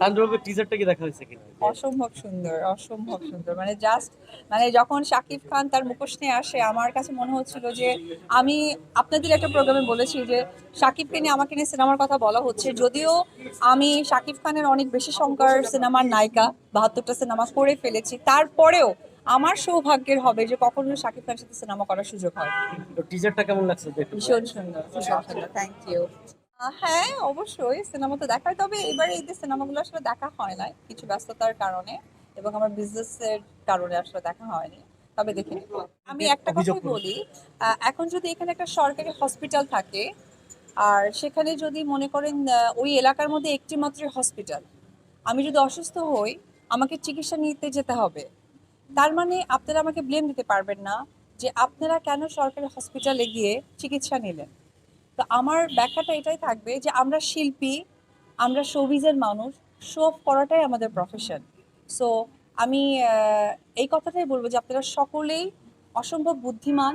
তাণ্ডবের টিজারটা কি দেখা হয়েছে কিনা? অসম্ভব সুন্দর অসম্ভব সুন্দর। মানে জাস্ট মানে যখন শাকিব খান তার মুখোশ নিয়ে আসে আমার কাছে মনে হচ্ছিল যে আমি আপনাদের একটা প্রোগ্রামে বলেছি যে শাকিবকে নিয়ে আমাকে নিয়ে সিনেমার কথা বলা হচ্ছে। যদিও আমি শাকিব খানের অনেক বেশি সংখ্যার সিনেমার নায়িকা বাহাত্তরটা সিনেমা করে ফেলেছি। তারপরেও আমার সৌভাগ্যের হবে যে কখনো শাকিব খানের সাথে সিনেমা করার সুযোগ হয় টিজারটা কেমন লাগছে? ভীষণ সুন্দর ভীষণ সুন্দর। থ্যাংক ইউ হ্যাঁ অবশ্যই সিনেমা তো দেখা হয়। তবে এবারে এই যে সিনেমাগুলো আসলে দেখা হয় না কিছু ব্যস্ততার কারণে এবং আমার বিজনেসের কারণে আসলে দেখা হয়নি। তবে দেখে আমি একটা কথা বলি এখন যদি এখানে একটা সরকারি হসপিটাল থাকে আর সেখানে যদি মনে করেন ওই এলাকার মধ্যে একটি মাত্র হসপিটাল আমি যদি অসুস্থ হই আমাকে চিকিৎসা নিতে যেতে হবে। তার মানে আপনারা আমাকে ব্লেম দিতে পারবেন না যে আপনারা কেন সরকারি হসপিটালে গিয়ে চিকিৎসা নিলেন। তো আমার ব্যাখ্যাটা এটাই থাকবে যে আমরা শিল্পী আমরা শোবিজের মানুষ শো অফ করাটাই আমাদের প্রফেশন সো আমি আহ, এই কথাটাই বলব যে আপনারা সকলেই অসম্ভব বুদ্ধিমান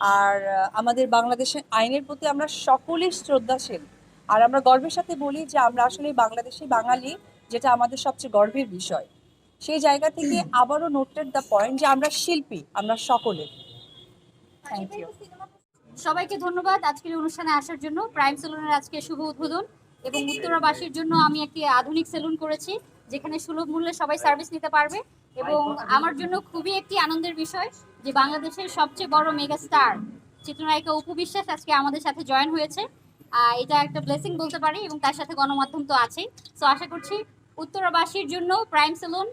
আর আমাদের বাংলাদেশের আইনের প্রতি আমরা সকলেই শ্রদ্ধাশীল। আর আমরা গর্বের সাথে বলি যে আমরা আসলে বাংলাদেশি বাঙালি যেটা আমাদের সবচেয়ে গর্বের বিষয়। সেই জায়গা থেকে আবারও নোটেড দ্য পয়েন্ট যে আমরা শিল্পী আমরা সকলে। থ্যাংক ইউ সবাইকে ধন্যবাদ আজকের অনুষ্ঠানে আসার জন্য। প্রাইম সেলুনের আজকে শুভ উদ্বোধন এবং উত্তরাবাসীর জন্য আমি একটি আধুনিক সেলুন করেছি, যেখানে সুলভ মূল্যে সবাই সার্ভিস নিতে পারবে এবং আমার জন্য খুবই একটি আনন্দের বিষয় যে বাংলাদেশের সবচেয়ে বড় মেগা স্টার চিত্রনায়িকা অপু বিশ্বাস আজকে আমাদের সাথে জয়েন হয়েছে। এটা একটা ব্লেসিং বলতে পারি এবং তার সাথে গণমাধ্যম তো আছেই। সো আশা করছি উত্তরাবাসীর জন্য প্রাইম সেলুন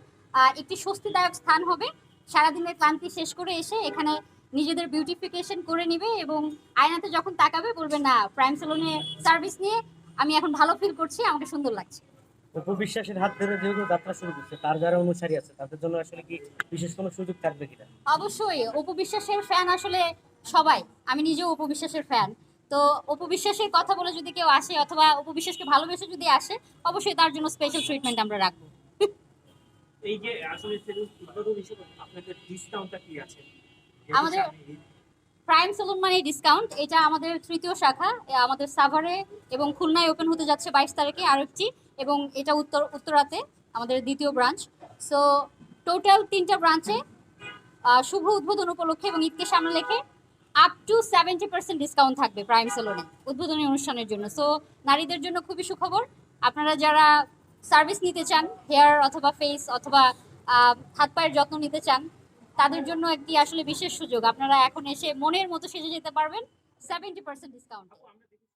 একটি স্বস্তিদায়ক স্থান হবে। সারাদিনের ক্লান্তি শেষ করে এসে এখানে নিজেদের বিউটিফিকেশন করে নিবে এবং আয়নাতে যখন তাকাবে বলবে না প্রাইম সেলুনে সার্ভিস নিয়ে আমি এখন ভালো ফিল করছি আমাকে সুন্দর লাগছে। অপু বিশ্বাসের হাত ধরে যেহেতু যাত্রা শুরু করছে তার যারা অনুসারী আছে তাদের জন্য আসলে কি বিশেষ কোনো সুযোগ থাকবে কিনা? অবশ্যই উপবিশ্বাসের ফ্যান আসলে সবাই। আমি নিজেও উপবিশ্বাসের ফ্যান তো উপবিশ্বাসের কথা বলে যদি কেউ আসে অথবা উপবিশ্বাসকে ভালোবেসে যদি আসে অবশ্যই তার জন্য স্পেশাল ট্রিটমেন্ট আমরা রাখব। এই যে আসলে সেলুন উদ্বোধন হিসেবে আপনাদের ডিসকাউন্টটা কি আছে? আমাদের- প্রাইম সেলুন মানে ডিসকাউন্ট এটা আমাদের তৃতীয় শাখা আমাদের সাভারে এবং খুলনায় ওপেন হতে যাচ্ছে বাইশ তারিখে আরেকটি এবং এটা উত্তর উত্তরাতে আমাদের দ্বিতীয় ব্রাঞ্চ সো টোটাল তিনটা ব্রাঞ্চে শুভ উদ্বোধন উপলক্ষে এবং ঈদকে সামনে রেখে up to seventy percent discount থাকবে প্রাইম সেলুনে উদ্বোধনী অনুষ্ঠানের জন্য। সো নারীদের জন্য খুবই সুখবর। আপনারা যারা সার্ভিস নিতে চান হেয়ার অথবা ফেস অথবা হাত পায়ের যত্ন নিতে চান তাদের জন্য একটি আসলে বিশেষ সুযোগ। আপনারা এখন এসে মনের মতো সেজে যেতে পারবেন। Seventy percent discount